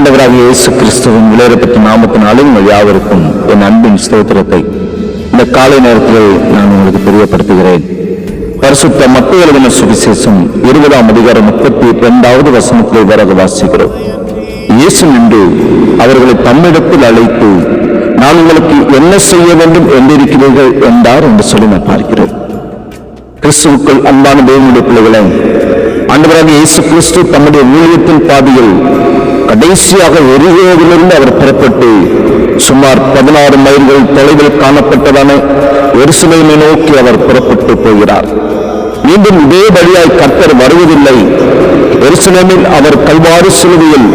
ஆண்டவராக இயேசு கிறிஸ்துவின் விளையாடப்பட்ட நாமத்தினாலும் உங்கள் யாவருக்கும் என் அன்பின் ஸ்தோத்திரத்தை. இந்த காலை நேரத்தில் நான் உங்களுக்கு தெரியப்படுத்துகிறேன். பரிசுத்த மத்திய எழுதின சுவிசேஷம் இருபதாம் அதிகாரம் முப்பத்தி இரண்டாவது வசனத்தில் வரக வாசிக்கிறோம். இயேசு நின்று அவர்களை தம்மிடத்தில் அழைத்து நான் உங்களுக்கு என்ன செய்ய வேண்டும் என்றிருக்கிறீர்கள் என்றார் என்று சொல்லி நான் பார்க்கிறேன். கிறிஸ்துவுக்குள் அன்பான தேவனுடைய பிள்ளைகளை ஆண்டவராக இயேசு கிறிஸ்து தம்முடைய ஊழியத்தின் பாதையில் கடைசியாக எரிகோவிலிருந்து அவர் புறப்பட்டு சுமார் பதினாறு மைல்கள் தொலைவில் காணப்பட்டதான எருசலேமை நோக்கி அவர் புறப்பட்டு போகிறார். மீண்டும் இதே வழியாய் கர்த்தர் வருவதில்லை. எருசலேமில் அவர் கல்வாறு சிலுவையில்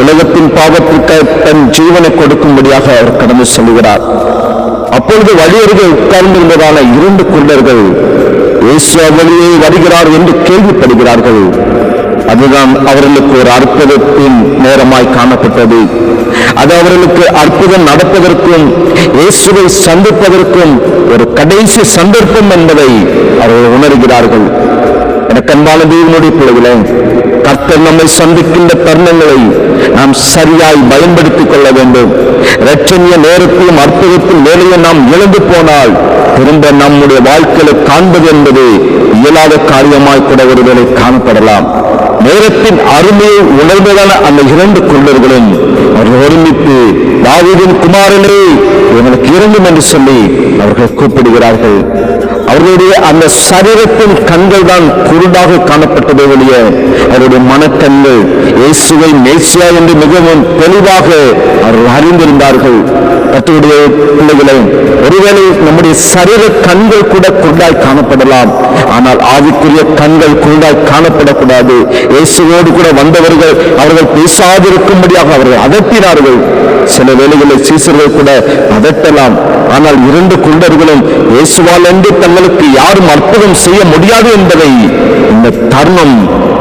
உலகத்தின் பாவத்திற்கு தன் ஜீவனை கொடுக்கும்படியாக அவர் கடந்து செல்கிறார். அப்பொழுது வழியருகே உட்கார்ந்திருந்ததான இரண்டு குள்ளர்கள் இயேசு வழியே வருகிறார் என்று கேள்விப்படுகிறார்கள். அதுதான் அவர்களுக்கு ஒரு அற்புதத்தின் நேரமாய் காணப்பட்டது. அது அவர்களுக்கு அற்புதம் நடப்பதற்கும் இயேசுவை சந்திப்பதற்கும் ஒரு கடைசி சந்தர்ப்பம் என்பதை அவர்கள் உணர்கிறார்கள். எனக்கு அன்பான தேவனுடைய பிள்ளைகளே கர்த்தர் நம்மை சந்திக்கின்ற தருணங்களை நாம் சரியாய் பயன்படுத்திக் கொள்ள வேண்டும். இரட்சணிய நேரத்திலும் அற்புதத்தின் வேலையை நாம் இழந்து போனால் திரும்ப நம்முடைய வாழ்க்கையில காண்பது என்பது இயலாத காரியமாய் கூட ஒருவேளை காணப்படலாம். நேரத்தின் அருமையை உணர்ந்ததான அந்த இரண்டு குள்ளர்களும் அவர்கள் ஒருமித்து தாவூதின் குமாரனே எங்களுக்கு இறங்கும் என்று சொல்லி அவர்கள் கூப்பிடுகிறார்கள். அவர்களுடைய அந்த சரீரத்தின் கண்கள் தான் குருடாக காணப்பட்டதை ஒழிய அவருடைய மனக்கண்கள் இயேசுவை மேசியா என்று மிகவும் தெளிவாக அவர்கள் அறிந்திருந்தார்கள். கத்துடைய பிள்ளைகளை ஒருவேளை நம்முடைய சரீர கண்கள் கூட குருடாய் காணப்படலாம். ஆனால் ஆவிக்குரிய கண்கள் குருடாய் காணப்படக்கூடாது. இயேசுவோடு கூட வந்தவர்கள் அவர்கள் பேசாதிருக்கும்படியாக அவர்கள் அதட்டினார்கள். சில வேளைகளில் சீசர்கள் கூட அதட்டலாம். ஆனால் இரண்டு குண்டர்களும் இயேசுவால் என்று தங்களுக்கு யாரும் அற்புதம் செய்ய முடியாது என்பதை இந்த தருணம்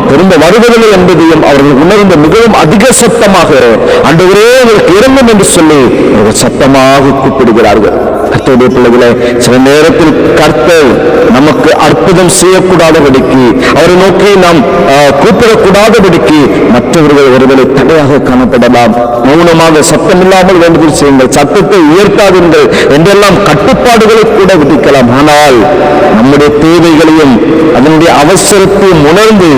திரும்ப வருவதில்லை என்பதையும் அவர்கள் உணர்ந்த மிகவும் அதிக சத்தமாக அன்றுவரே அவர்களுக்கு இறங்கும் என்று சொல்லி அவர்கள் சத்தமாக கூப்பிடுகிறார்கள். கர்த்தருடைய பிள்ளைகளை சில நேரத்தில் கர்த்தர் நமக்கு அற்புதம் செய்யக்கூடாதபடிக்கு அவரை நோக்கி நாம் கூப்பிடக்கூடாதபடிக்கு மற்றவர்கள் ஒருவரை தடையாக காணப்படலாம். மௌனமாக சத்தமில்லாமல் வேண்டுதல் செய்யுங்கள் சத்தத்தை உயர்த்தாதீர்கள் என்றெல்லாம் கட்டுப்பாடுகளை கூட விதிக்கலாம். ஆனால் நம்முடைய தேவைகளையும் அதனுடைய அவசரத்தையும் உணர்ந்து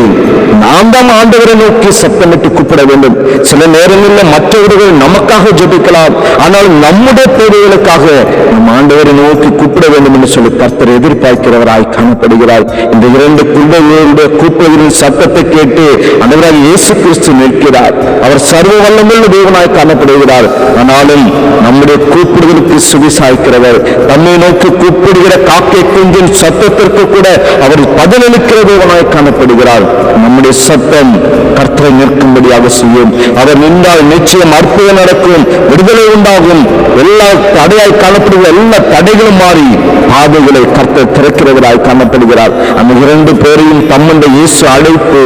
நாம் தான் ஆண்டவரை நோக்கி சத்தமிட்டு கூப்பிட வேண்டும். சில நேரங்களில் மற்றவர்கள் நமக்காக ஜபிக்கலாம். ஆனால் நம்முடைய தேவைகளுக்காக நம்ம ஆண்டவரை நோக்கி கூப்பிட வேண்டும் என்று சொல்லி கர்த்தர் எதிர்பார்க்கிறவராய் காணப்படுகிறாய். இந்த இரண்டு குழந்தைகளுடைய கூப்பிடுகளின் சத்தத்தை கேட்டு ஆண்டவராய் இயேசு கிறிஸ்து நிற்கிறார். அவர் சர்வ வல்லமுள்ள தேவனாய் காணப்படுகிறார். ஆனாலும் நம்முடைய கூப்பிடுதலுக்கு சுவிசாய்க்கிறவர் தம்மை நோக்கி கூப்பிடுகிற காக்கை குஞ்சின் சத்தத்திற்கு கூட அவர் பதிலளிக்கிற தேவனாய் காணப்படுகிறார். நம்முடைய சத்தம் கர்த்தரை நிற்கும்படியாக செய்யும். அவர் நின்றால் நிச்சயம் அற்புதம் நடக்கும் விடுதலை உண்டாகும். எல்லா தடையாய் காணப்படுகிற எல்லா தடைகளும் மாறி பாதைகளை கர்த்த திறக்கிறவராய் காணப்படுகிறார். அந்த இரண்டு பேரையும் தம்மண்ட இயேசு அழைத்து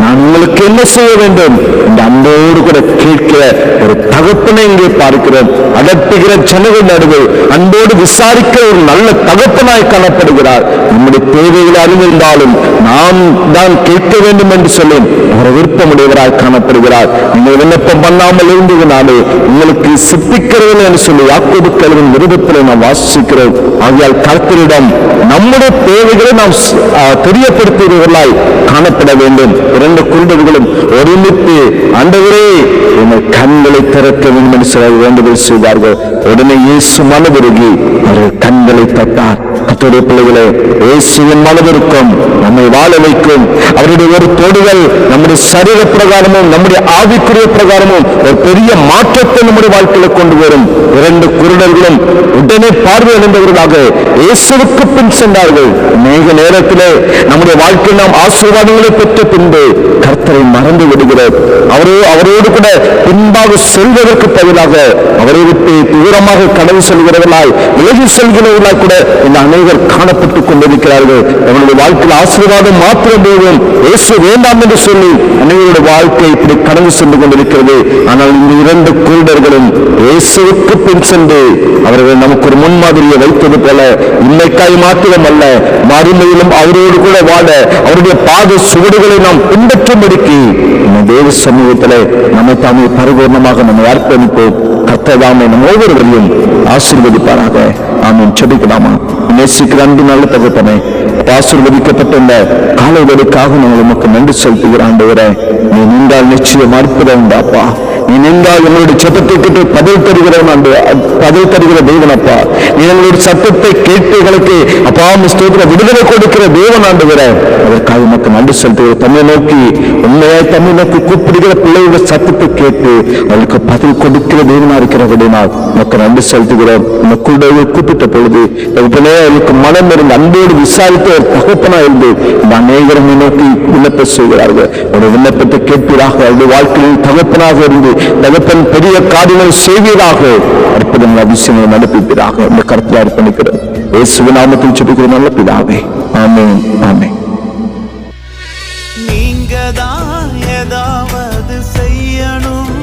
நான் உங்களுக்கு என்ன செய்ய வேண்டும்? இந்த அன்போடு கூட கேட்கிற ஒரு தகப்பனை இங்கே பார்க்கிறோம். அடட்டுகிற ஜனங்கள் நடுவே அன்போடு விசாரிக்கிற ஒரு நல்ல தகப்பனாய் காணப்படுகிறார். நம்முடைய தேவைகளை அறிந்திருந்தாலும் நாம் தான் கேட்க வேண்டும் என்று சொல்லி அவர் விருப்பமுடையவராய் காணப்படுகிறார். நீங்கள் விண்ணப்பம் பண்ணாமல் இருந்ததுனாலே உங்களுக்கு சித்திக்கிறவர்கள் என்று சொல்லி யாக்கோபு கல்வின் விருதத்தில் நாம் வாசிக்கிறோம் ஆகையால் கர்த்தரிடம் நம்முடைய தேவைகளை நாம் தெரியப்படுத்துகிறவர்களாய் காணப்பட வேண்டும். இரண்டு குருடர்களும் ஒருமித்து ஆண்டவரே உங்கள் கண்களை திறக்க வேண்டும் என்று சில வேண்டுதல் செய்தார்கள். உடனே இயேசு மனதுருகி அவர்கள் கண்களை தட்டார். கத்தோடைய பிள்ளைகளே இயேசுவின் மனதிற்கும் நம்மை வாழ வைக்கும். அவருடைய ஒரு தொடுதல் நம்முடைய சரீர பிரகாரமும் நம்முடைய ஆவிக்குரிய பிரகாரமும் ஒரு பெரிய மாற்றத்தை நம்முடைய வாழ்க்கையில் கொண்டு வரும். இரண்டு குருடர்களும் உடனே பார்வையடைந்தவர்களாக இயேசுவுக்கு பின் சென்றார்கள். அநேக நேரத்திலே நம்முடைய வாழ்க்கை நாம் ஆசீர்வாதங்களை பெற்ற பின்பு கர்த்தரை மறந்து விடுகிறோம். அவரோ அவரோடு கூட பின்பாக செல்வதற்கு பதிலாக அவரை விட்டு தூரமாக கடவு செல்கிறவர்களாய் விலகி செல்கிறவர்களாய் கூட இந்த அநேகர் காணப்பட்டுக் கொண்டிருக்கிறார்கள். நம்முடைய வாழ்க்கையில் ஆசீர்வாதம் மாத்திரம் போதும். இயேசு வேண்டாம் என்று சொல்லி அனைவருடைய வாழ்க்கை இப்படி கடந்து சென்று கொண்டிருக்கிறது. ஆனால் இந்த இரண்டு குருடர்களும் இயேசுவுக்கு பின் சென்று அவர்கள் நமக்கு ஒரு முன்மாதிரியை வைத்தது போல இன்னைக்காய் மாத்திரமல்ல மறுமையிலும் அவரோடு கூட வாழ அவருடைய பாத சுவடுகளை நாம் பின்பற்றும்படிக்கு நம்ம தேவ சமூகத்தில் நம்மை தாமே பரிபூர்ணமாக நம்மை அர்ப்பணிப்போம். கர்த்ததாமே நம்ம ஒவ்வொருவரையும் ஆசீர்வதிப்பாராக. ஆமீன். செபிக்கலாமா நேசிக்கிற அன்பு நல்ல தகப்பனே. ஆசிர்வதிக்கப்பட்ட இந்த காலைகளுக்காக நாங்கள் உமக்கு நன்றி செலுத்துகிற ஆண்டவரே நீ நின்றால் நிச்சயம் அற்புதம் உண்டாப்பா நீ நின்றால் எங்களுடைய சத்தத்தை கேட்டு பதில் தருகிறவன் அன்று பதில் தருகிற தேவன் அப்பா. நீ எங்களுடைய சத்தத்தை கேட்டு எங்களுக்கு அப்பா ஸ்தோத்திர விடுதலை கொடுக்கிற தேவன் ஆண்டுகிற அதற்காக மக்கள் நன்றி செலுத்துகிற தம்மை நோக்கி உண்மையாய் தம்மை நோக்கி கூப்பிடுகிற பிள்ளைகளுடைய சத்தத்தை கேட்டு அவளுக்கு பதில் கொடுக்கிற தேவனா இருக்கிறபடினால் மக்கள் நன்றி செலுத்துகிறோம். மக்களுடைய கூப்பிட்ட பொழுது அவளுக்கு மனம் இருந்து அன்போடு விசாரித்து ஒரு தகப்பனா இருந்து இந்த அநேகரமை நோக்கி விண்ணப்ப செய்கிறார்கள். ஒரு விண்ணப்பத்தை கேட்பீராக. அவருடைய வாழ்க்கையில் தகப்பனாக இருந்து தகப்பன் பெரிய காரியங்கள் செய்வீராக அற்புதங்கள் அதிசயங்களை நடப்பிப்பீராக இந்த கருத்தில் அர்ப்பணிக்கிறேன் இயேசுவின் நாமத்தில் சொல்லுகிற நல்ல பிதாவே. ஆமென் ஆமென். நீங்க தான் ஏதாவது செய்யணும்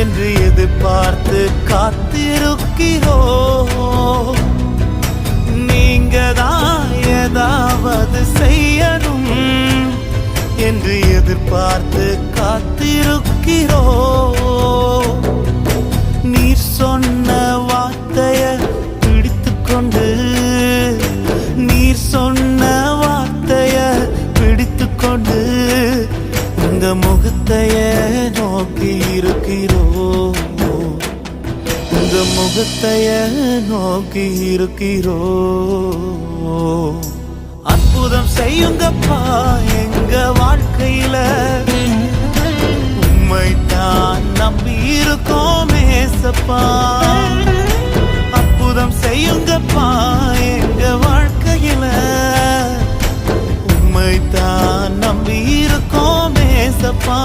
என்று எதிர்பார்த்து காத்திருக்கிறோ? நீங்க தான் ஏதாவது செய்யணும் என்று எதிர்பார்த்து காத்திருக்கிறோ நீர் சொன்ன வார்த்தைய பிடித்துக்கொண்டு நீர் சொன்ன வார்த்தைய பிடித்துக்கொண்டு உங்க முகத்தைய நோக்கி இருக்கிறோ? உங்க முகத்தைய நோக்கி இருக்கிறோ? அற்புதம் செய்யுங்கப்பா எங்க வாழ்க்கையில உம்மைத்தான் நம்பி இருக்கோம் ஏசப்பா. அற்புதம் செய்யுங்கப்பா எங்க வாழ்க்கையில. உம்மைத்தான் நம்பி இருக்கோம் ஏசப்பா.